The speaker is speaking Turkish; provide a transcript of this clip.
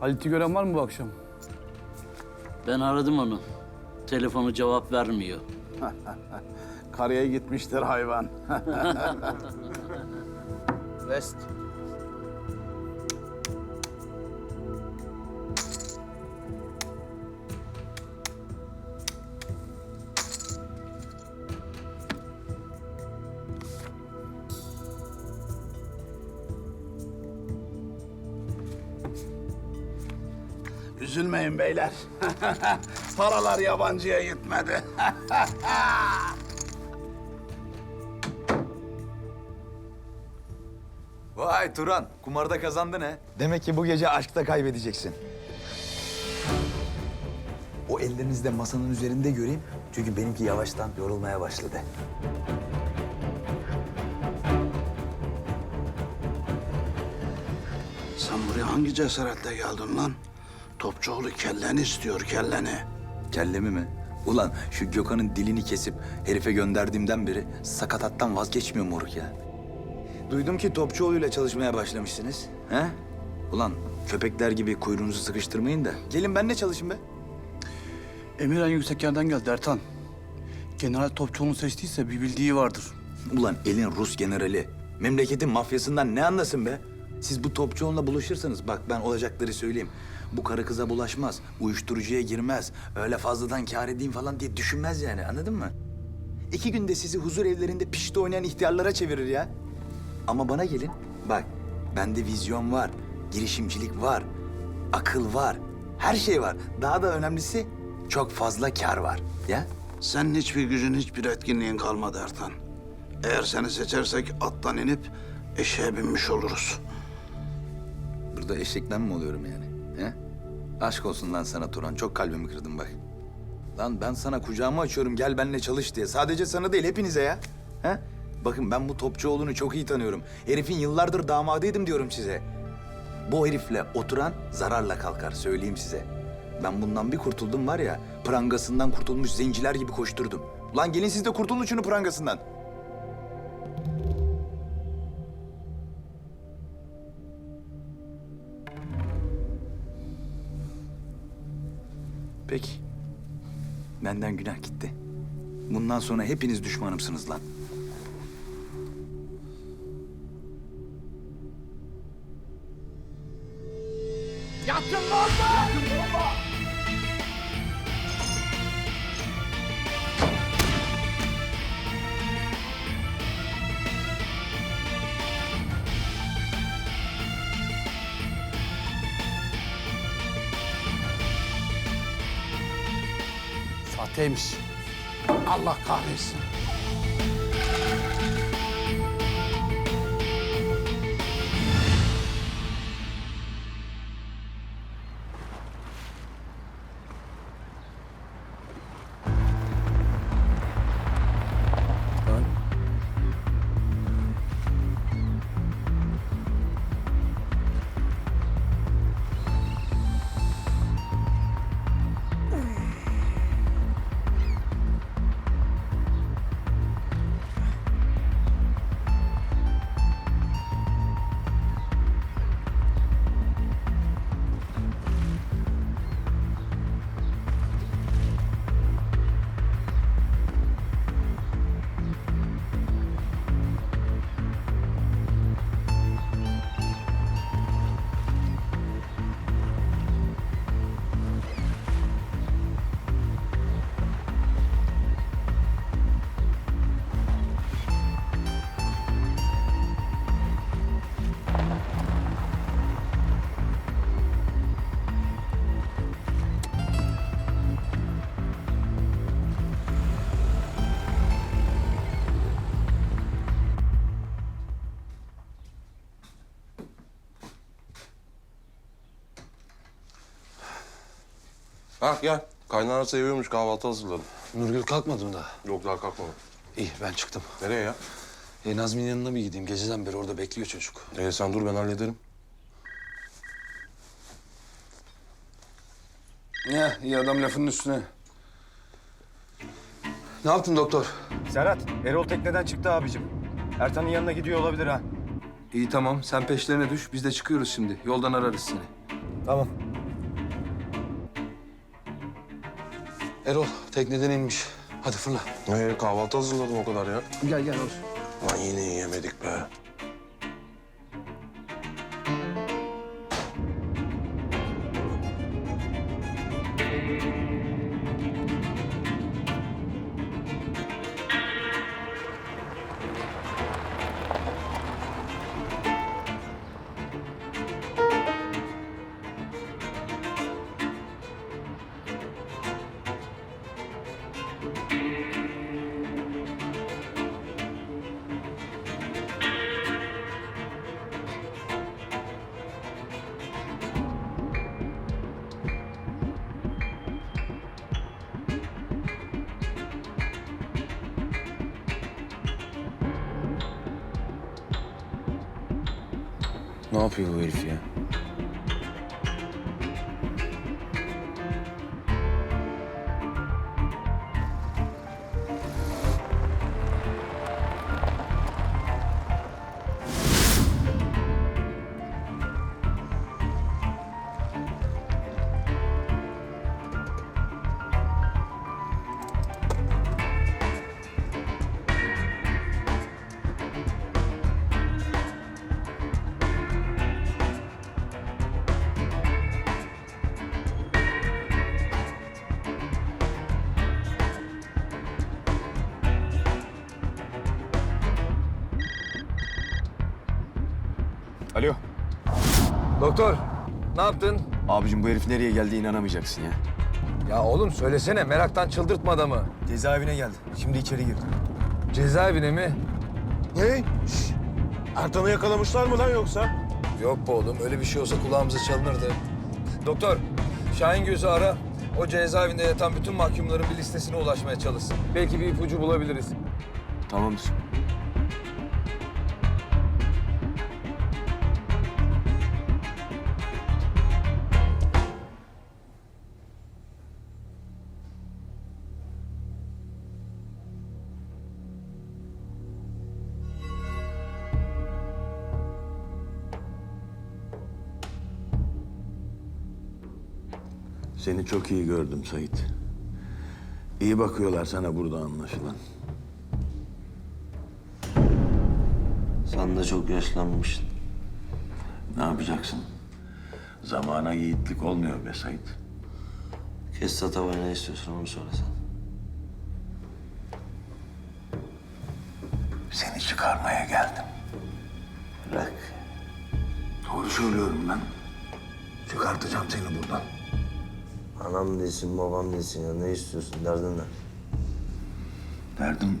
Halit'i gören var mı bu akşam? Ben aradım onu. Telefonu cevap vermiyor. Karaya gitmiştir hayvan. West. Üzülmeyin beyler. Paralar yabancıya gitmedi. Vay Turan, kumarda kazandın he. Demek ki bu gece aşkta kaybedeceksin. O ellerinizi de masanın üzerinde göreyim. Çünkü benimki yavaştan yorulmaya başladı. Sen buraya hangi cesaretle geldin lan? Topçuoğlu kelleni istiyor, kelleni. Kellemi mi? Ulan şu Gökhan'ın dilini kesip herife gönderdiğimden beri sakatattan vazgeçmiyor moruk ya. Duydum ki Topçuoğlu'yla çalışmaya başlamışsınız. He? Ulan köpekler gibi kuyruğunuzu sıkıştırmayın da. Gelin benimle çalışın be. Emir en yüksek yerden geldi Ertan. General Topçuoğlu'nu seçtiyse bir bildiği vardır. Ulan elin Rus generali. Memleketin mafyasından ne anlasın be? Siz bu Topçuoğlu'na buluşursanız bak ben olacakları söyleyeyim. Bu karı kıza bulaşmaz, uyuşturucuya girmez, öyle fazladan kâr edeyim falan diye düşünmez yani anladın mı? İki günde sizi huzur evlerinde pişti oynayan ihtiyarlara çevirir ya. Ama bana gelin, bak bende vizyon var, girişimcilik var, akıl var, her şey var. Daha da önemlisi çok fazla kâr var ya. Senin hiçbir gücün, hiçbir etkinliğin kalmadı Ertan. Eğer seni seçersek attan inip eşeğe binmiş oluruz. Burada eşekten mi oluyorum yani? Aşk olsun lan sana Turan. Çok kalbimi kırdın bak. Lan ben sana kucağımı açıyorum gel benimle çalış diye. Sadece sana değil hepinize ya. He? Bakın ben bu Topçuoğlu'nu çok iyi tanıyorum. Herifin yıllardır damadıydım diyorum size. Bu herifle oturan zararla kalkar söyleyeyim size. Ben bundan bir kurtuldum var ya, prangasından kurtulmuş zenciler gibi koşturdum. Lan gelin siz de kurtulun şunu prangasından. Peki. Benden günah gitti. Bundan sonra hepiniz düşmanımsınız lan. Sahteymiş. Allah kahretsin. Ha gel. Kaynana seviyormuş kahvaltı hazırladım. Nurgül kalkmadı mı daha? Yok daha kalkmadım. İyi ben çıktım. Nereye ya? E, Nazmi'nin yanına bir gideyim. Geceden beri orada bekliyor çocuk. Ee, sen dur ben hallederim. Ne? iyi adam lafının üstüne. Ne yaptın doktor? Serhat, Erol tekneden çıktı abicim. Ertan'ın yanına gidiyor olabilir ha. İyi tamam. Sen peşlerine düş. Biz de çıkıyoruz şimdi. Yoldan ararız seni. Tamam. Erol tekneden inmiş. Hadi fırla. Ee, kahvaltı hazırladım o kadar ya. Gel gel olsun. Lan yine yiyemedik be. Ne yapıyor bu herif ya? Alo. Doktor, ne yaptın? Abicim bu herif nereye geldi inanamayacaksın ya. Ya oğlum söylesene, meraktan çıldırtma adamı. Cezaevine geldi. Şimdi içeri girdi. Cezaevine mi? Ne? Ertan'ı yakalamışlar mı lan yoksa? Yok be oğlum, öyle bir şey olsa kulağımıza çalınırdı. Doktor, Şahin Göz'ü ara. O cezaevinde yatan bütün mahkumların bir listesine ulaşmaya çalışsın. Belki bir ipucu bulabiliriz. Tamamdır. Seni çok iyi gördüm Sait. İyi bakıyorlar sana burada anlaşılan. Sen de çok yaşlanmışsın. Ne yapacaksın? Zamana yiğitlik olmuyor be Sait. Kes Satava'ya ne istiyorsun onu söylesen. Seni çıkarmaya geldim. Bırak. Doğru söylüyorum lan. Çıkartacağım seni buradan. Anam değilsin, babam değilsin ya. Ne istiyorsun? Derdin ne? Derdim.